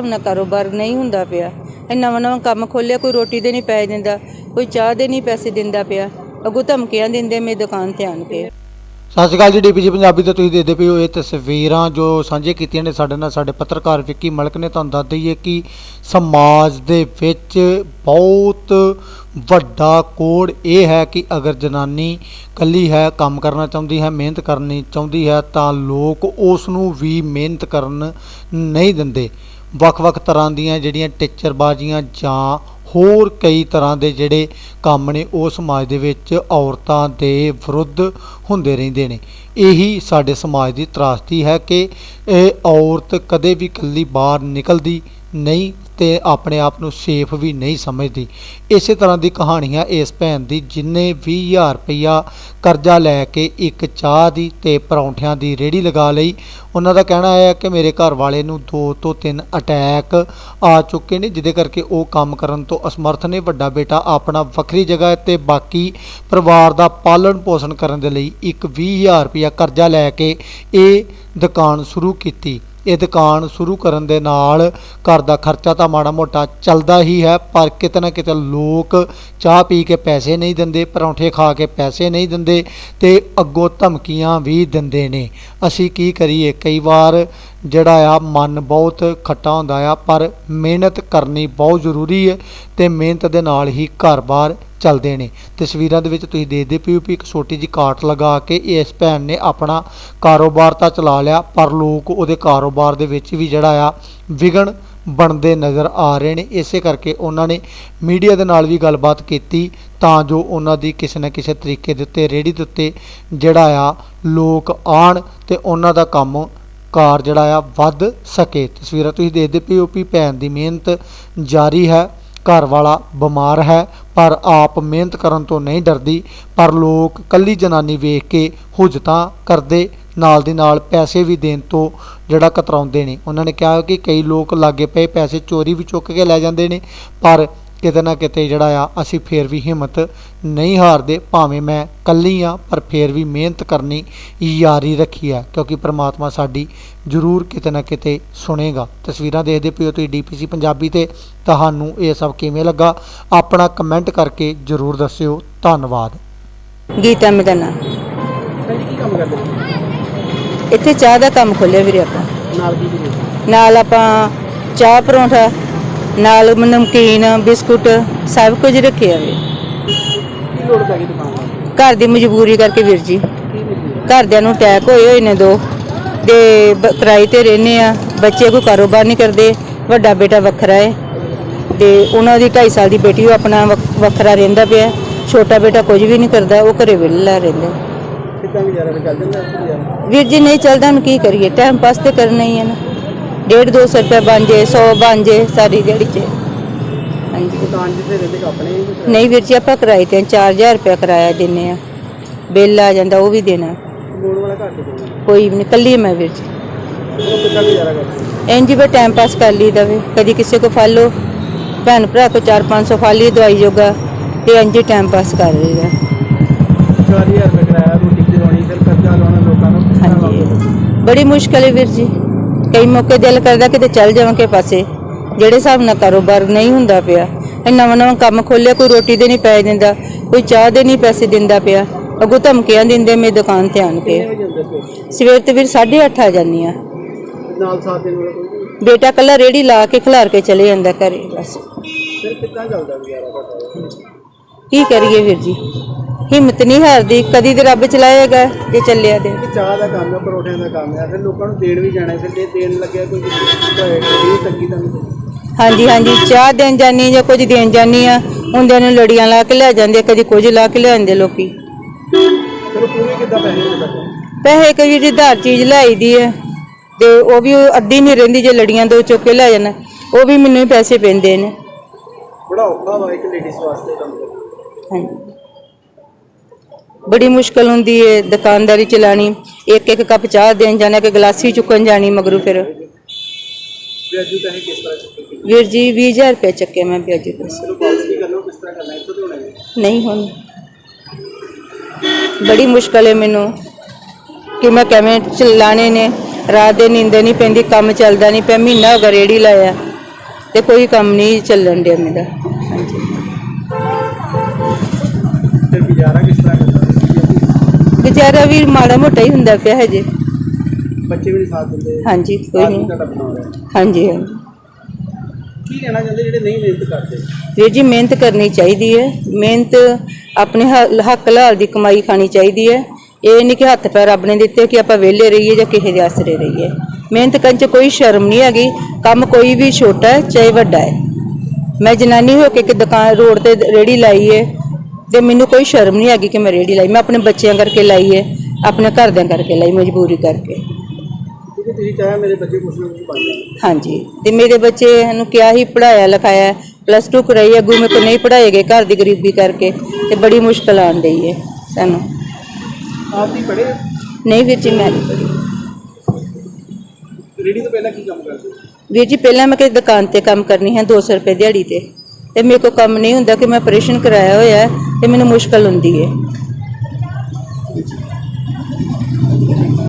ਹਿਸਾਬ ਨਾਲ ਕਾਰੋਬਾਰ ਨਹੀਂ ਹੁੰਦਾ ਪਿਆ। ਇਹ ਨਵਾਂ ਨਵਾਂ ਕੰਮ ਖੋਲਿਆ ਕੋਈ ਰੋਟੀ ਦੇ ਨਹੀਂ ਪੈਸੇ ਦਿੰਦਾ, ਕੋਈ ਚਾਹ ਦੇ ਨਹੀਂ ਪੈਸੇ ਦਿੰਦਾ ਪਿਆ। ਅੱਗੋਂ ਧਮਕੀਆਂ ਦਿੰਦੇ ਮੇਰੀ ਦੁਕਾਨ ਤੇ ਆਣ ਕੇ। ਸਤਿ ਸ਼੍ਰੀ ਅਕਾਲ ਜੀ ਡੀਪੀਜੀ ਪੰਜਾਬੀ ਤੇ ਤੁਸੀਂ ਦੇਖਦੇ ਪਏ ਹੋ ਇਹ ਤਸਵੀਰਾਂ ਜੋ ਸਾਂਝੇ ਕੀਤੀਆਂ ਨੇ ਸਾਡੇ ਨਾਲ ਸਾਡੇ ਪੱਤਰਕਾਰ ਵਿੱਕੀ ਮਲਕ ਨੇ। ਤੁਹਾਨੂੰ ਦੱਸ ਦਈਏ ਕਿ ਸਮਾਜ ਦੇ ਵਿੱਚ ਬਹੁਤ ਵੱਡਾ ਕੋਡ ਇਹ ਹੈ ਕਿ ਅਗਰ ਜਨਾਨੀ ਕੱਲੀ ਹੈ, ਕੰਮ ਕਰਨਾ ਚਾਹੁੰਦੀ ਹੈ, ਮਿਹਨਤ ਕਰਨੀ ਚਾਹੁੰਦੀ ਹੈ, ਤਾਂ ਲੋਕ ਉਸ ਨੂੰ ਵੀ ਮਿਹਨਤ ਕਰਨ ਨਹੀਂ ਦਿੰਦੇ। ਵੱਖ-ਵੱਖ ਤਰ੍ਹਾਂ ਦੀਆਂ ਜਿਹੜੀਆਂ ਟੀਚਰਬਾਜ਼ੀਆਂ ਜਾਂ ਹੋਰ ਕਈ ਤਰ੍ਹਾਂ ਦੇ ਜਿਹੜੇ ਕੰਮ ਨੇ, ਉਹ ਸਮਾਜ ਦੇ ਵਿੱਚ ਔਰਤਾਂ ਦੇ ਵਿਰੁੱਧ ਹੁੰਦੇ ਰਹਿੰਦੇ ਨੇ। ਇਹੀ ਸਾਡੇ ਸਮਾਜ ਦੀ ਤਰਾਸਦੀ ਹੈ ਕਿ ਇਹ ਔਰਤ ਕਦੇ ਵੀ ਇਕੱਲੀ ਬਾਹਰ ਨਿਕਲਦੀ ਨਹੀਂ। ਤੇ ਆਪਣੇ ਆਪ ਨੂੰ ਸੇਫ ਵੀ ਨਹੀਂ ਸਮਝਦੀ। ਇਸੇ ਤਰ੍ਹਾਂ ਦੀ ਕਹਾਣੀ ਹੈ ਇਸ ਭੈਣ ਦੀ ਜਿਨੇ 20000 ਰੁਪਇਆ ਕਰਜ਼ਾ ਲੈ ਕੇ ਇੱਕ ਚਾਹ ਦੀ ਤੇ ਪਰੌਂਠਿਆਂ ਦੀ ਰੇੜੀ ਲਗਾ ਲਈ, ਉਹਨਾਂ ਦਾ ਕਹਿਣਾ ਹੈ ਕਿ ਮੇਰੇ ਘਰ ਵਾਲੇ ਨੂੰ ਦੋ ਤੋਂ ਤਿੰਨ ਅਟੈਕ ਆ ਚੁੱਕੇ ਨੇ, ਜਿਹਦੇ ਕਰਕੇ ਉਹ ਕੰਮ ਕਰਨ ਤੋਂ ਅਸਮਰਥ ਨੇ। ਵੱਡਾ ਬੇਟਾ ਆਪਣਾ ਵੱਖਰੀ ਜਗ੍ਹਾ ਤੇ ਬਾਕੀ ਪਰਿਵਾਰ ਦਾ ਪਾਲਣ ਪੋਸ਼ਣ ਕਰਨ ਦੇ ਲਈ ਇੱਕ 20000 ਰੁਪਇਆ ਕਰਜ਼ਾ ਲੈ ਕੇ ਇਹ ਦੁਕਾਨ ਸ਼ੁਰੂ ਕੀਤੀ। ਇਹ ਦੁਕਾਨ ਸ਼ੁਰੂ ਕਰਨ ਦੇ ਨਾਲ ਘਰ ਦਾ ਖਰਚਾ ਤਾਂ ਮਾੜਾ ਮੋਟਾ ਚੱਲਦਾ ਹੀ ਹੈ, ਪਰ ਕਿਤੇ ਨਾ ਕਿਤੇ ਲੋਕ ਚਾਹ ਪੀ ਕੇ ਪੈਸੇ ਨਹੀਂ ਦਿੰਦੇ, ਪਰੌਂਠੇ ਖਾ ਕੇ ਪੈਸੇ ਨਹੀਂ ਦਿੰਦੇ ਤੇ ਅੱਗੋਂ ਧਮਕੀਆਂ ਵੀ ਦਿੰਦੇ ਨੇ। ਅਸੀਂ ਕੀ ਕਰੀਏ? ਕਈ ਵਾਰ ਜਿਹੜਾ ਆ, ਮਨ ਬਹੁਤ ਖੱਟਾ ਹੁੰਦਾ ਆ, ਪਰ ਮਿਹਨਤ ਕਰਨੀ ਬਹੁਤ ਜ਼ਰੂਰੀ ਹੈ ਤੇ ਮਿਹਨਤ ਦੇ ਨਾਲ ਹੀ ਘਰ-ਬਾਰ ਚੱਲਦੇ ਨੇ। ਤਸਵੀਰਾਂ ਦੇ ਵਿੱਚ ਤੁਸੀਂ ਦੇਖਦੇ ਪਏ ਹੋ ਵੀ ਇੱਕ ਛੋਟੀ ਜਿਹੀ ਕਾਟ ਲਗਾ ਕੇ ਇਸ ਭੈਣ ਨੇ ਆਪਣਾ ਕਾਰੋਬਾਰ ਤਾਂ ਚਲਾ ਲਿਆ, ਪਰ ਲੋਕ ਉਹਦੇ ਕਾਰੋਬਾਰ ਦੇ ਵਿੱਚ ਵੀ ਜਿਹੜਾ ਆ ਵਿਗਣ ਬਣਦੇ ਨਜ਼ਰ ਆ ਰਹੇ ਨੇ। ਇਸੇ ਕਰਕੇ ਉਹਨਾਂ ਨੇ ਮੀਡੀਆ ਦੇ ਨਾਲ ਵੀ ਗੱਲਬਾਤ ਕੀਤੀ ਤਾਂ ਜੋ ਉਹਨਾਂ ਦੀ ਕਿਸੇ ਨਾ ਕਿਸੇ ਤਰੀਕੇ ਦੇ ਉੱਤੇ ਰੇੜੀ ਦੇ ਉੱਤੇ ਜਿਹੜਾ ਆ, ਲੋਕ ਆਣ ਤੇ ਉਹਨਾਂ ਦਾ ਕੰਮ ਕਾਰ ਜਿਹੜਾ ਆ, ਵੱਧ ਸਕੇ। ਤਸਵੀਰਾਂ ਤੁਸੀਂ ਦੇਖਦੇ ਪਏ ਹੋ ਵੀ ਭੈਣ ਦੀ ਮਿਹਨਤ ਜਾਰੀ ਹੈ, ਘਰ ਵਾਲਾ ਬਿਮਾਰ ਹੈ, ਪਰ ਆਪ ਮਿਹਨਤ ਕਰਨ ਤੋਂ ਨਹੀਂ ਡਰਦੀ, ਪਰ ਲੋਕ ਕੱਲੀ ਜਨਾਨੀ ਵੇਖ ਕੇ ਹੁਜਤਾਂ ਕਰਦੇ, ਨਾਲ ਦੀ ਨਾਲ ਪੈਸੇ ਵੀ ਦੇਣ ਤੋਂ ਜਿਹੜਾ ਕਤਰਾਉਂਦੇ ਨੇ। ਉਹਨਾਂ ਨੇ ਕਿਹਾ ਕਿ ਕਈ ਲੋਕ ਲਾਗੇ ਪਏ ਪੈਸੇ ਚੋਰੀ ਵੀ ਚੁੱਕ ਕੇ ਲੈ ਜਾਂਦੇ ਨੇ, ਪਰ ਕਿਤੇ ਨਾ ਕਿਤੇ ਜਿਹੜਾ ਆ ਅਸੀਂ ਫੇਰ ਵੀ ਹਿੰਮਤ ਨਹੀਂ ਹਾਰਦੇ ਭਾਵੇਂ ਮੈਂ ਕੱਲੀ ਆ ਪਰ ਫੇਰ ਵੀ ਮਿਹਨਤ ਕਰਨੀ ਯਾਰੀ ਰੱਖੀ ਆ ਕਿਉਂਕਿ ਪ੍ਰਮਾਤਮਾ ਸਾਡੀ ਜ਼ਰੂਰ ਕਿਤੇ ਨਾ ਕਿਤੇ ਸੁਣੇਗਾ। ਤਸਵੀਰਾਂ ਦੇਖਦੇ ਪਿਓ ਤੁਸੀਂ ਡੀਪੀਸੀ ਪੰਜਾਬੀ ਤੇ ਤੁਹਾਨੂੰ ਇਹ ਸਭ ਕਿਵੇਂ ਲੱਗਾ? ਆਪਣਾ ਕਮੈਂਟ ਕਰਕੇ ਜ਼ਰੂਰ ਦੱਸਿਓ। ਧੰਨਵਾਦ। ਗੀਤਾ ਮੇਰਾ ਕੀ ਕੰਮ ਕਰਦੇ ਇੱਥੇ ਚਾਹ ਦਾ ਕੰਮ ਖੋਲਿਆ ਵੀਰੇ ਆਪਾਂ। ਨਾਲ ਕੀ ਕੀ ਨਾਲ ਆਪਾਂ ਚਾਹ ਪਰੌਂਠਾ ਨਾਲ ਨਮਕੀਨ ਬਿਸਕੁਟ ਸਭ ਕੁਝ ਰੱਖਿਆ ਵੇ ਕੀ ਲੋੜ ਪੈ ਗਈ ਦੁਕਾਨ ਦਾ? ਘਰ ਦੀ ਮਜਬੂਰੀ ਕਰਕੇ ਵੀਰ ਜੀ। ਕੀ ਮਿਲਦੀ ਘਰਦਿਆਂ ਨੂੰ ਅਟੈਕ ਹੋਏ ਹੋਏ ਨੇ ਦੋ। ਤੇ ਬ- ਕਿਰਾਏ ਤੇ ਰਹਿੰਦੇ ਆ। ਬੱਚੇ ਕੋਈ ਕਾਰੋਬਾਰ ਨਹੀਂ ਕਰਦੇ। ਵੱਡਾ ਬੇਟਾ ਵੱਖਰਾ ਹੈ ਤੇ ਉਹਨਾਂ ਦੀ 2.5 ਸਾਲ ਦੀ ਬੇਟੀ ਉਹ ਆਪਣਾ ਵੱਖ- ਵੱਖਰਾ ਰਹਿੰਦਾ ਪਿਆ। ਛੋਟਾ ਬੇਟਾ ਕੁਝ ਵੀ ਨਹੀਂ ਕਰਦਾ। ਉਹ ਘਰੇ ਵਿਹਲਾ ਰਹਿੰਦਾ। ਕਿੱਦਾਂ ਗੁਜ਼ਾਰਾ ਫਿਰ ਚੱਲ ਜਾਂਦਾ ਹੈ ਗੁਜ਼ਾਰਾ ਵੀਰ ਜੀ ਨਹੀਂ ਚੱਲਦਾ ਹੁਣ ਕੀ ਕਰੀਏ? ਟਾਈਮ ਪਾਸ ਤੇ ਕਰਨਾ ਹੀ ਹੈ ਨਾ। ਡੇਢ ਦੋ ਸੌ ਰੁਪਏ ਬਣ ਜੇ 100 ਬਣ ਜੇ ਸਾਰੀ ਦਿਹਾੜੀ ਚ। ਹਾਂਜੀ। ਦੁਕਾਨ ਜਿੱਥੇ ਰਹਿੰਦੇ ਕਿ ਆਪਣੇ ਹੀ ਕਿ ਨਹੀਂ ਵੀਰ ਜੀ ਆਪਾਂ ਕਿਰਾਏ ਤੇ 4000 ਰੁਪਏ ਕਿਰਾਇਆ ਦਿੰਨੇ ਆ। ਬਿੱਲ ਆ ਜਾਂਦਾ ਉਹ ਵੀ ਦੇਣਾ। ਵਾਲਾ ਕੋਈ ਵੀ ਨਹੀਂ ਕੱਲੀ ਮੈਂ ਵੀਰ ਜੀ। ਉਹ ਕਿੱਦਾਂ ਗੁਜ਼ਾਰਾ ਕਰਦੇ? ਇੰਜ ਵੀ ਟਾਈਮ ਪਾਸ ਕਰ ਲਈਦਾ ਵੇ। ਕਦੀ ਕਿਸੇ ਕੋ ਫੜ ਲਓ। ਭੈਣ ਭਰਾ ਕੋ 4-500 ਫੜ ਲਈ ਦਵਾਈ ਜੋਗਾ ਤੇ ਇੰਜ ਹੀ ਟਾਈਮ ਪਾਸ ਕਰ ਲਈਦਾ। 4000 ਰੁਪਏ ਕਿਰਾਇਆ ਰੋਟੀ ਖਿਲਾਉਣੀ ਫਿਰ ਕਰਜ਼ਾ ਲਾਉਣਾ ਲੋਕਾਂ ਨੂੰ। ਕਿਸ ਤਰ੍ਹਾਂ ਹਾਂਜੀ। ਲਾਉਂਦੇ? ਬੜੀ ਮੁਸ਼ਕਲ ਹੈ ਵੀਰ ਜੀ। ਕਈ ਮੌਕੇ ਦਿਲ ਕਰਦਾ ਕਿਤੇ ਚੱਲ ਜਾਵਾਂ ਕੇ ਪਾਸੇ। ਜਿਹੜੇ ਹਿਸਾਬ ਨਾਲ ਕਾਰੋਬਾਰ ਨਹੀਂ ਹੁੰਦਾ ਪਿਆ ਇਹ ਨਵਾਂ ਨਵਾਂ ਕੰਮ ਖੋਲਿਆ ਕੋਈ ਰੋਟੀ ਦੇ ਨਹੀਂ ਪੈਸੇ ਦਿੰਦਾ ਕੋਈ ਚਾਹ ਦੇ ਨਹੀਂ ਪੈਸੇ ਦਿੰਦਾ ਪਿਆ ਅੱਗੋਂ ਧਮਕੀਆਂ ਦਿੰਦੇ ਮੇਰੀ ਦੁਕਾਨ ਤੇ ਆਣ ਕੇ। ਫਿਰ ਸਵੇਰ ਤੇ ਵੀਰ 8:30 ਆ ਜਾਂਦੀ ਆ। ਨਾਲ ਸਾਥ ਦੇਣ ਵਾਲਾ ਕੋਈ ਨਹੀਂ। ਬੇਟਾ ਕੱਲਾ ਰੇੜੀ ਲਾ ਕੇ ਖਿਲਾਰ ਕੇ ਚਲੇ ਜਾਂਦਾ ਘਰੇ ਬਸ। ਫਿਰ ਕਿੱਦਾਂ ਚੱਲਦਾ ਗੁਜ਼ਾਰਾ ਤੁਹਾਡਾ? ਕੀ ਕਰੀਏ ਵੀਰ ਜੀ? ਹਿੰਮਤ ਨਹੀਂ ਹਾਰਦੀ ਕਦੀ ਤੇ ਰੱਬ ਚਲਾਏਗਾ ਜੇ ਚੱਲਿਆ ਤੇ। ਕਿ ਚਾਹ ਦਾ ਕੰਮ ਹੈ ਪਰੋਠਿਆਂ ਦਾ ਕੰਮ ਹੈ ਫਿਰ ਲੋਕਾਂ ਨੂੰ ਦੇਣ ਵੀ ਜਾਣਾ ਹੈ, ਫਿਰ ਜੇ ਦੇਣ ਲੱਗਿਆ ਕੋਈ ਇਹ ਤੰਗੀ ਤਾਂ ਨਹੀਂ। ਹਾਂਜੀ ਹਾਂਜੀ ਚਾਹ ਦੇਣ ਜਾਨੀ ਜਾਂ ਕੁਝ ਦੇਣ ਜਾਨੀ ਆ ਹੁੰਦਿਆਂ ਨੂੰ ਲੜੀਆਂ ਲਾ ਕੇ ਲੈ ਜਾਂਦੇ ਕਦੀ ਕੁਝ ਲਾ ਕੇ ਲੈ ਜਾਂਦੇ ਲੋਕੀ। ਫਿਰ ਪੂਰੀ ਕਿੱਦਾਂ ਪੈਸੇ ਹੋ ਸਕਦੇ? ਪੈਸੇ ਕਈ ਜਿਹੜੀ ਧਾਰ ਚੀਜ਼ ਲਿਆਈਦੀ ਹੈ ਤੇ ਉਹ ਵੀ ਅੱਧੀ ਨਹੀਂ ਰਹਿੰਦੀ ਜੇ ਲੜੀਆਂ ਦੋ ਚੁੱਕ ਕੇ ਲੈ ਜਾਣਾ ਉਹ ਵੀ ਮੈਨੂੰ ਹੀ ਪੈਸੇ ਪੈਂਦੇ ਨੇ। ਬੜਾ ਔਖਾ ਵਾ ਇੱਕ ਲੇਡੀਜ਼ ਵਾਸਤੇ ਕੰਮ। ਹਾਂਜੀ। ਬੜੀ ਮੁਸ਼ਕਲ ਹੁੰਦੀ ਹੈ ਦੁਕਾਨਦਾਰੀ ਚਲਾਣੀ ਇੱਕ ਇੱਕ ਕੱਪ ਚਾਹ ਦੇਣ ਜਾਣਾ ਕਿ ਗਲਾਸੀ ਚੁੱਕਣ ਜਾਣੀ ਮਗਰੋਂ ਫਿਰ। ਵਿਆਜੂ ਪੈਸੇ ਕਿਸ ਤਰ੍ਹਾਂ ਚੁੱਕੇ? ਵੀਰ ਜੀ 20000 ਰੁਪਏ ਚੱਕੇ ਮੈਂ ਵਿਆਜੀ ਪੈਸੇ ਵਾਪਸ ਵੀ ਕਰਨਾ ਕਿਸ ਤਰ੍ਹਾਂ ਕਰਨਾ ਇੱਥੋਂ ਤੋਂ ਹੋਣਾ ਹੈ ਨਹੀਂ ਹੁਣ। ਬੜੀ ਮੁਸ਼ਕਲ ਹੈ ਮੈਨੂੰ ਕਿ ਮੈਂ ਕਿਵੇਂ ਚਲਾਣੇ ਨੇ ਰਾਤ ਦੇ ਨੀਂਦ ਨਹੀਂ ਪੈਂਦੀ ਕੰਮ ਚੱਲਦਾ ਨਹੀਂ ਪਿਆ ਮਹੀਨਾ ਹੋ ਗਿਆ ਰੇੜੀ ਲਾਇਆ ਤੇ ਕੋਈ ਕੰਮ ਨਹੀਂ ਚੱਲਣ ਡਿਆ ਮੇਰਾ। ਹਾਂਜੀ ਤੇ ਗੁਜ਼ਾਰਾ ਕਿਸ ਗੁਜ਼ਾਰਾ ਵੀ ਮਾੜਾ ਮੋਟਾ ਹੀ ਹੁੰਦਾ ਪਿਆ ਹਜੇ। ਬੱਚੇ ਵੀ ਨਹੀਂ ਸਾਥ ਦਿੰਦੇ ਹਾਂਜੀ ਕੋਈ ਨਹੀਂ। ਹਾਂਜੀ ਹਾਂਜੀ। ਕੀ ਕਹਿਣਾ ਚਾਹੁੰਦੇ ਜਿਹੜੇ ਨਹੀਂ ਮਿਹਨਤ ਕਰਦੇ? ਵੀਰ ਜੀ ਮਿਹਨਤ ਕਰਨੀ ਚਾਹੀਦੀ ਹੈ। ਮਿਹਨਤ ਆਪਣੇ ਹ- ਹੱਕ ਲਾਲ ਦੀ ਕਮਾਈ ਖਾਣੀ ਚਾਹੀਦੀ ਹੈ। ਇਹ ਨਹੀਂ ਕਿ ਹੱਥ ਪੈਰ ਰੱਬ ਨੇ ਦਿੱਤੇ ਕਿ ਆਪਾਂ ਵਿਹਲੇ ਰਹੀਏ ਜਾਂ ਕਿਸੇ ਦੇ ਆਸਰੇ ਰਹੀਏ। ਮਿਹਨਤ ਕਰਨ 'ਚ ਕੋਈ ਸ਼ਰਮ ਨਹੀਂ ਹੈਗੀ। ਕੰਮ ਕੋਈ ਵੀ ਛੋਟਾ ਹੈ ਚਾਹੇ ਵੱਡਾ ਹੈ। ਮੈਂ ਜਨਾਨੀ ਹੋ ਕੇ ਕਿ ਦੁਕਾਨ ਰੋਡ ਤੇ ਰੇੜੀ ਲਾਈ ਹੈ। ਤੇ ਮੈਨੂੰ ਕੋਈ ਸ਼ਰਮ ਨਹੀਂ ਹੈਗੀ ਕਿ ਮੈਂ ਰੇੜੀ ਲਾਈ ਮੈਂ ਆਪਣੇ ਬੱਚਿਆਂ ਕਰਕੇ ਲਾਈ ਹੈ ਆਪਣੇ ਘਰਦਿਆਂ ਕਰਕੇ ਲਾਈ ਮਜਬੂਰੀ ਕਰਕੇ। ਕਿਉਂਕਿ ਤੁਸੀਂ ਚਾਹਿਆ ਮੇਰੇ ਬੱਚੇ ਕੁਛ ਨਾ ਕੁਛ ਬਣ ਜਾਣ ਹਾਂਜੀ ਤੇ ਮੇਰੇ ਬੱਚੇ ਨੂੰ ਕਿਹਾ ਹੀ ਪੜਾਇਆ ਲਿਖਾਇਆ ਪਲੱਸ 2 ਕਰਾਈ ਅੱਗੂ ਮੇਰੇ ਕੋ ਨਹੀਂ ਪੜਾਏ ਗਏ ਘਰ ਦੀ ਗਰੀਬੀ ਕਰਕੇ ਤੇ ਬੜੀ ਮੁਸ਼ਕਲ ਆਣ ਡਈ ਹੈ ਸਾਨੂੰ। ਆਪ ਹੀ ਪੜ੍ਹੇ? ਨਹੀਂ ਵੀਰ ਜੀ ਮੈਂ ਨਹੀਂ ਪੜ੍ਹੀ। ਰੇੜੀ ਤੋਂ ਪਹਿਲਾਂ ਕੀ ਕੰਮ ਕਰਦੇ? ਵੀਰ ਜੀ ਪਹਿਲਾਂ ਮੈਂ ਕਿਸੇ ਦੁਕਾਨ ਤੇ ਕੰਮ ਕਰਨੀ ਹੈ 200 ਰੁਪਏ ਦਿਹਾੜੀ ਤੇ। ਤੇ ਮੇਰੇ ਕੋ ਕੰਮ ਨਹੀਂ ਹੁੰਦਾ ਕਿ ਮੈਂ ਆਪਰੇਸ਼ਨ ਕਰਾਇਆ ਹੋਇਆ ਹੈ ਤੇ ਮੈਨੂੰ ਮੁਸ਼ਕਲ ਹੁੰਦੀ ਹੈ।